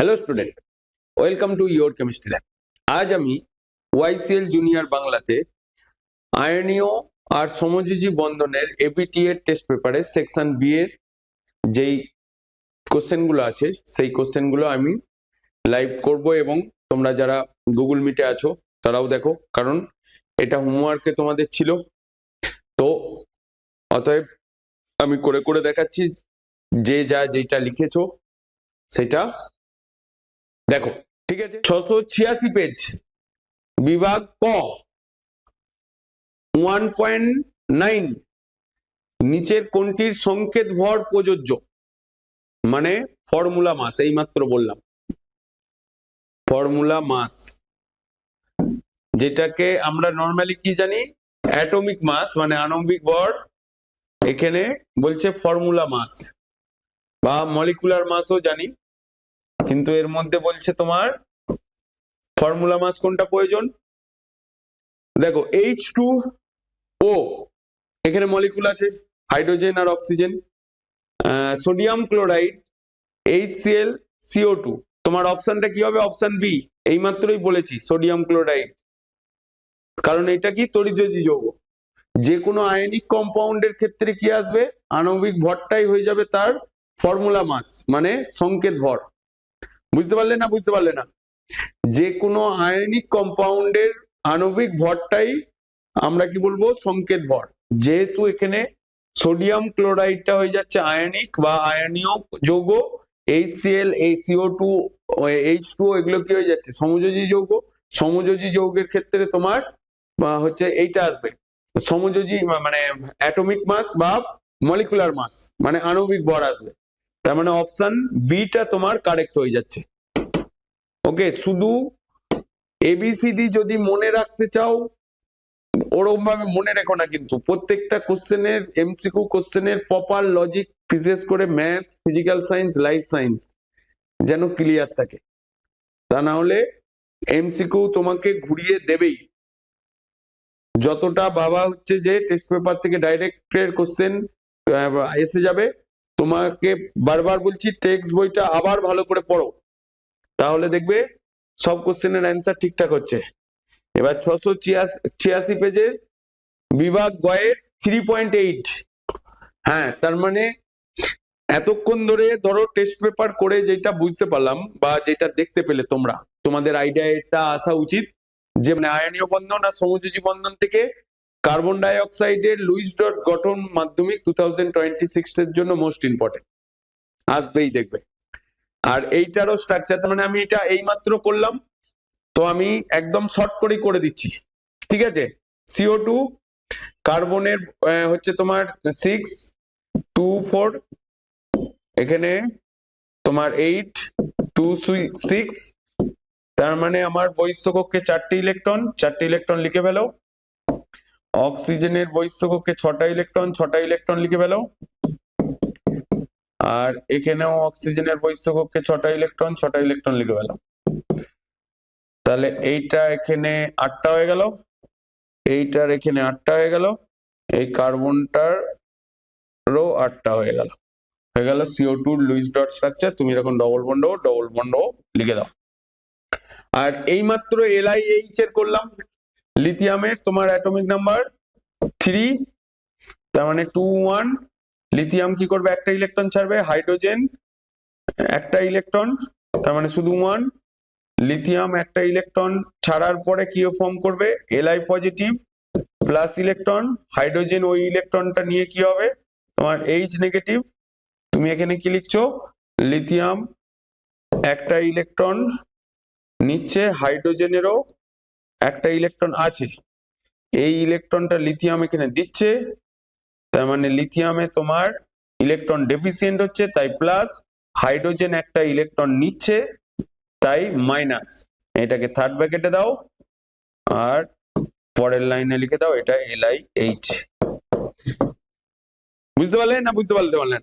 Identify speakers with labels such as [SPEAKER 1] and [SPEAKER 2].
[SPEAKER 1] Hello student welcome to your chemistry lab আজ আমি YCL junior বাংলাতে আয়নীয় আর সমযোজী বন্ধনের এবিটি এর টেস্ট পেপারে সেকশন বি এর যেই কোশ্চেনগুলো আছে, সেই কোশ্চেনগুলো আমি লাইভ করব এবং তোমরা যারা গুগল মিটে আছো, তারাও দেখো। কারণ এটা হোমওয়ার্কে তোমাদের ছিল। তো অতএব আমি করে করে দেখাচ্ছি যে যা যেটা লিখেছো, সেটা দেখো, ঠিক আছে? ছশো ছিয়াশি পেজ বিভাগ ক ওয়ান পয়েন্ট নাইন নিচের কোনটির সংকেত ভর প্রযোজ্য? মানে ফর্মুলা মাস এই মাত্র বললাম। ফর্মুলা মাস, যেটাকে আমরা নর্মালি কি জানি? অ্যাটমিক মাস মানে আণবিক ভর। এখানে বলছে ফর্মুলা মাস, বা মলিকুলার মাসও জানি। কিন্তু এর মধ্যে বলছে তোমার ফর্মুলা মাস কোনটা প্রয়োজন? দেখো এইচ টু ও এখানে মলিকুল আছে হাইড্রোজেন আর oxygen sodium chloride H CL CO two তোমার অপশনটা কি হবে? অপশন বি এই মাত্রই বলেছি সোডিয়াম ক্লোরাইড কারণ এটা কি? তরিতজি যৌগ। যে কোনো আয়নিক কম্পাউন্ডের ক্ষেত্রে কি আসবে? আণবিক ভরটাই হয়ে যাবে তার ফর্মুলা মাস মানে সংকেত ভর। বুঝতে পারলে না বুঝতে পারলে না? যে কোনো আয়নিক কম্পাউন্ডের আণবিক ভরটাই আমরা কি বলব? সংকেত ভর। যেহেতু এখানে সোডিয়াম ক্লোরাইডটা হয়ে যাচ্ছে আয়নিক বা আয়নীয় যৌগ এইচ সিএল এই সিও টু এইচ টু এগুলো কি হয়ে যাচ্ছে? সমযোজী যৌগ। সমযোজী যৌগের ক্ষেত্রে তোমার হচ্ছে এইটা আসবে। সমযোজী মানে অ্যাটমিক মাস বা মলিকুলার মাস মানে আণবিক ভর আসবে। তার মানে অপশন বিটা তোমার কারেক্ট হয়ে যাচ্ছে। ওকে শুধু এবিসিডি যদি মনে রাখতে চাও ওরকম ভাবে মনে রেখো না কিন্তু। প্রত্যেকটা কোশ্চেনের এমসিকিউ কোশ্চেনের প্রপার লজিক বিশেষ করে math physical science life science যেন ক্লিয়ার থাকে। তা না হলে এমসিকিউ তোমাকে ঘুরিয়ে দেবেই। যতটা বাবা হচ্ছে যে টেস্ট পেপার থেকে ডাইরেক্টের কোশ্চেন এসে যাবে। তোমাকে বারবার বলছি টেক্সট বইটা আবার ভালো করে পড়ো। তাহলে দেখবে সব কোশ্চেনের অ্যান্সার ঠিকঠাক হচ্ছে। এবার ছশো ছিয়াশি পেজে বিভাগ গয়ের থ্রি পয়েন্ট এইট হ্যাঁ তার মানে এতক্ষণ ধরে ধরো টেস্ট পেপার করে যেটা বুঝতে পারলাম বা যেটা দেখতে পেলে তোমরা, তোমাদের আইডিয়া এটা আসা উচিত। যে মানে আয়নীয় বন্ধন আর সমযোজী বন্ধন থেকে কার্বন ডাই অক্সাইডের লুইস ডট গঠন মাধ্যমিক টু থাউজেন্ড টোয়েন্টি সিক্স এর জন্য মোস্ট ইম্পর্টেন্ট আসবেই দেখবে। আর এইটারও স্ট্রাকচার মানে আমি এটা এইমাত্র করলাম, তো আমি একদম শর্ট করেই করে দিচ্ছি। ঠিক আছে? সিও টু কার্বনের হচ্ছে তোমার সিক্স টু ফোর এখানে তোমার এইট টু সিক্স তার মানে আমার বহিস্থ কক্ষে চারটি ইলেকট্রন চারটি ইলেকট্রন লিখে ফেলো। অক্সিজেনের কক্ষে ছটা ইলেকট্রন ছটা ইলেকট্রন লিখে ফেলো। আর এখানেও অক্সিজেনের কক্ষে ছটা ইলেকট্রন ছটা ইলেকট্রন লিখে ফেলো। তাহলে এইটা এখানে আটটা হয়ে গেল। এইটার এখানে আটটা হয়ে গেল। এই কার্বনটার রো আটটা হয়ে গেল। হয়ে গেল CO two Lewis dot structure. তুমি এরকম ডবল বন্ড ডবল বন্ড লিখে দাও। আর এইমাত্র এলআইএইচ এর করলাম। লিথিয়ামের তোমার অ্যাটমিক নাম্বার থ্রি তার মানে টু ওয়ান লিথিয়াম কি করবে? একটা ইলেকট্রন ছাড়বে হাইড্রোজেন একটা ইলেকট্রন তার মানে শুধু ওয়ান লিথিয়াম একটা ইলেকট্রন ছাড়ার পরে কি ফর্ম করবে? LI positive plus electron hydrogen ওই ইলেকট্রনটা নিয়ে কি হবে? তোমার এইচ নেগেটিভ তুমি এখানে কি লিখছো? লিথিয়াম একটা ইলেকট্রন নিচ্ছে হাইড্রোজেনেরও একটা ইলেকট্রন আছে। এই ইলেকট্রনটা লিথিয়াম এখানে দিচ্ছে, তার মানে লিথিয়ামে তোমার ইলেকট্রন ডেফিসিয়েন্ট হচ্ছে, তাই প্লাস হাইড্রোজেন একটা ইলেকট্রন নিচ্ছে, তাই মাইনাস এটাকে থার্ড ব্র্যাকেটে দাও, আর পরের লাইনে লিখে দাও, এটা এল আই এইচ বুঝতে পারলে না বুঝতে পারলে পারলেন?